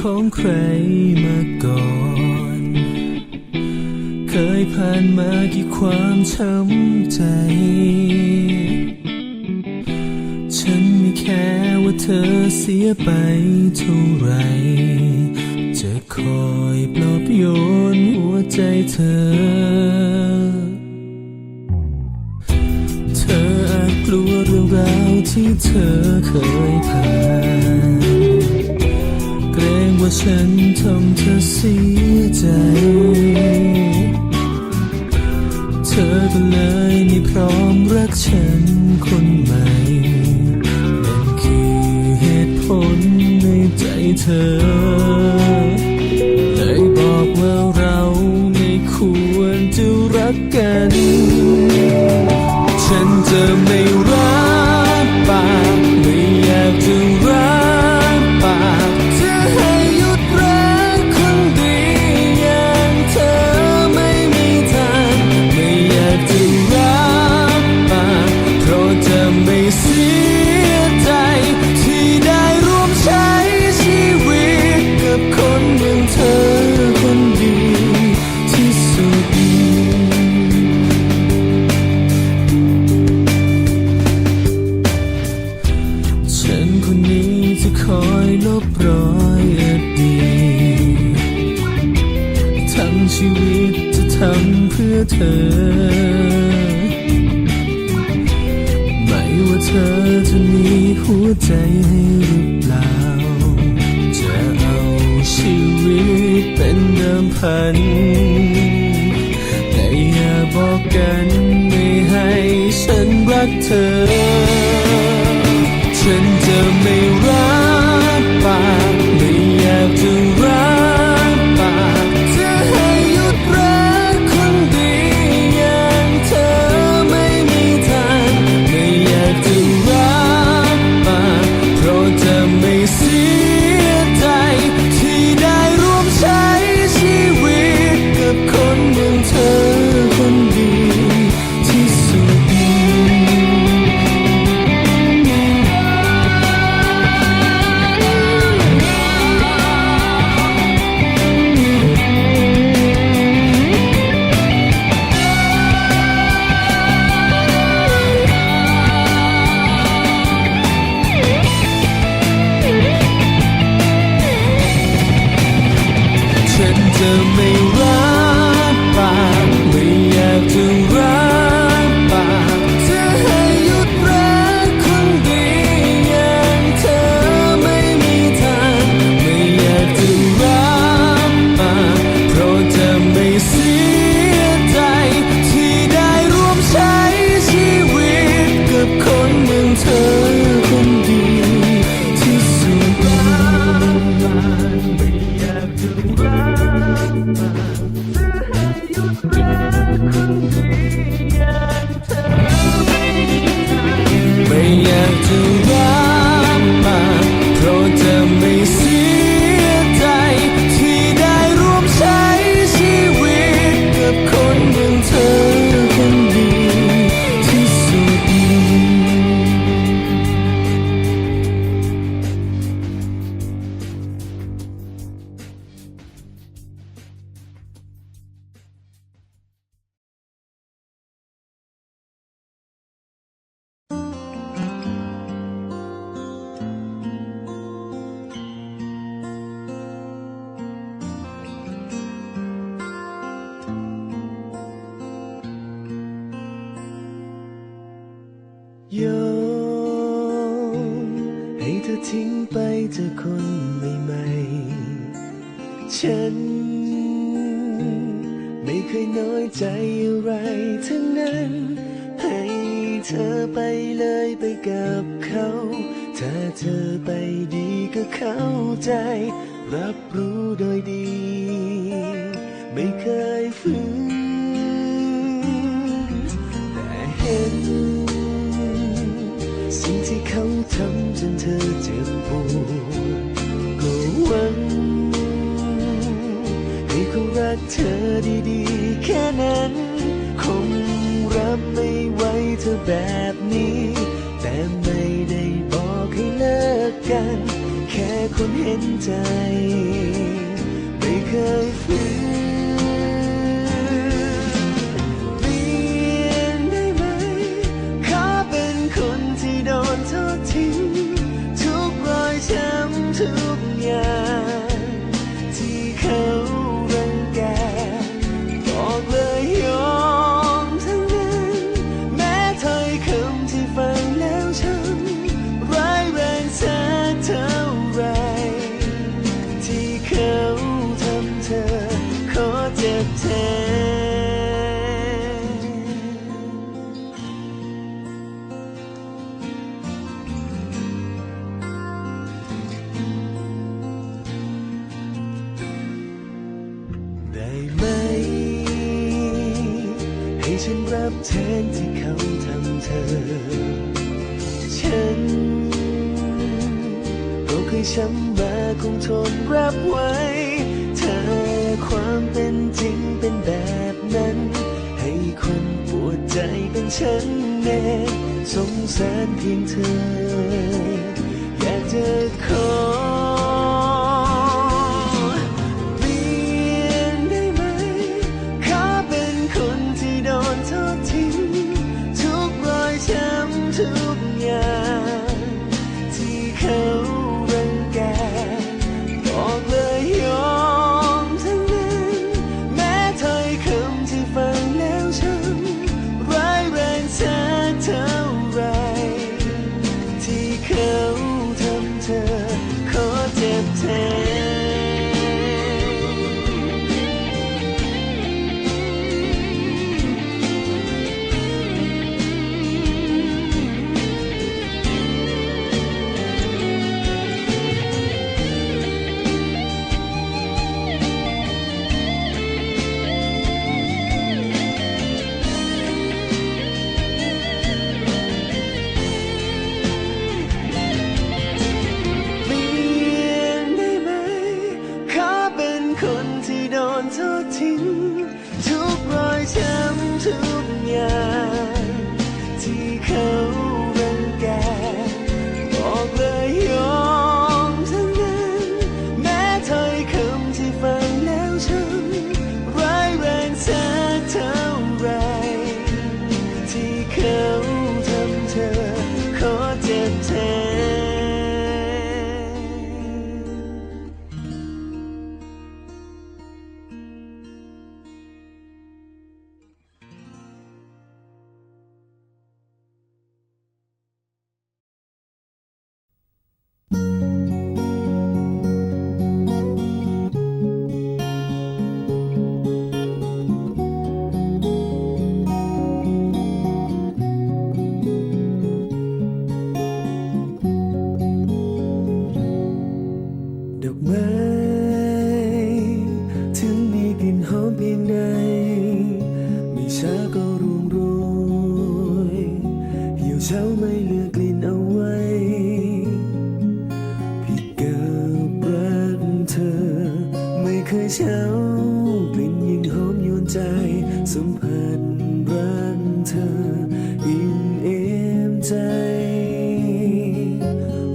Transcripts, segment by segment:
ของใครมาก่อน เคยผ่านมากี่ความช้ำใจ ฉันไม่แค่ว่าเธอเสียไปเท่าไร จะคอยปลอบโยนหัวใจเธอเธออาจกลัวเรื่องราวที่เธอเคยผ่าน ว่าฉันทำเธอเสียใจ เธอก็เลยไม่พร้อมรักฉันคนใหม่นั่นคือเหตุผลในใจเธอได้บอกว่าเราไม่ควรจะรักกัน ธอ ไม่ว่าเธอจะมีหัวใจให้หรือเปล่า จะเอาชีวิตเป็นเดิมพัน แต่อย่าบอกกันไม่ให้ฉันรักเธอ ฉันจะไม่รับปากไม่อยากจะ ทิ้งไปเจอคนใหม่ๆ ฉัน ไม่เคยน้อยใจอะไรทั้งนั้น ให้เธอไปเลยไปกับเขา ถ้าเธอไปดีก็เข้าใจ รับรู้ แบบนี้ แต่ไม่ได้บอกให้เลิกกัน แค่คนเห็นใจ ไม่เคย ฉันรับแทนที่เขาทำเธอ ฉันก็เคยช้ำมาคงทนรับไว้ถ้าความเป็นจริงเป็นแบบนั้น ให้คนปวดใจเป็นฉันแน่สงสารเพียงเธอ อยากจะขอ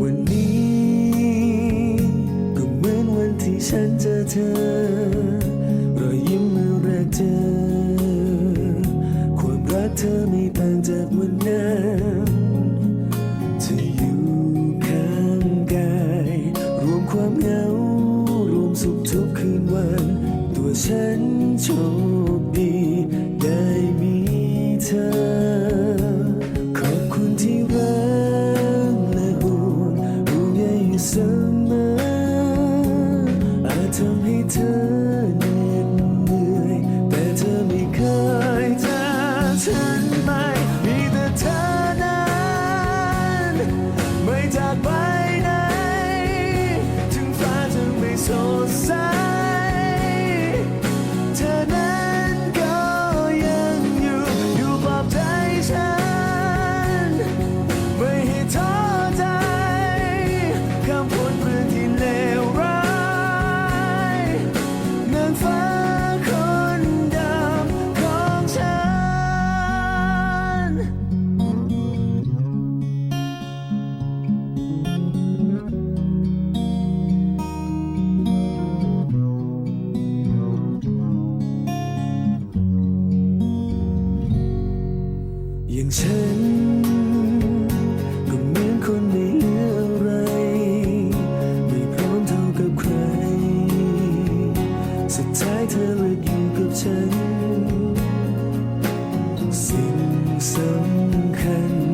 วันนี้ก็เหมือนวันที่ฉันเจอเธอ รอยิ้มเมื่อแรกเจอ ความรักเธอไม่ต่างจากวันนั้นจะอยู่ข้างกาย รวมความเหงารวมสุขทุกคืนวัน ตัวฉันชม สุดท้ายเธอเลือกอยู่กับฉัน สิ่งสำคัญ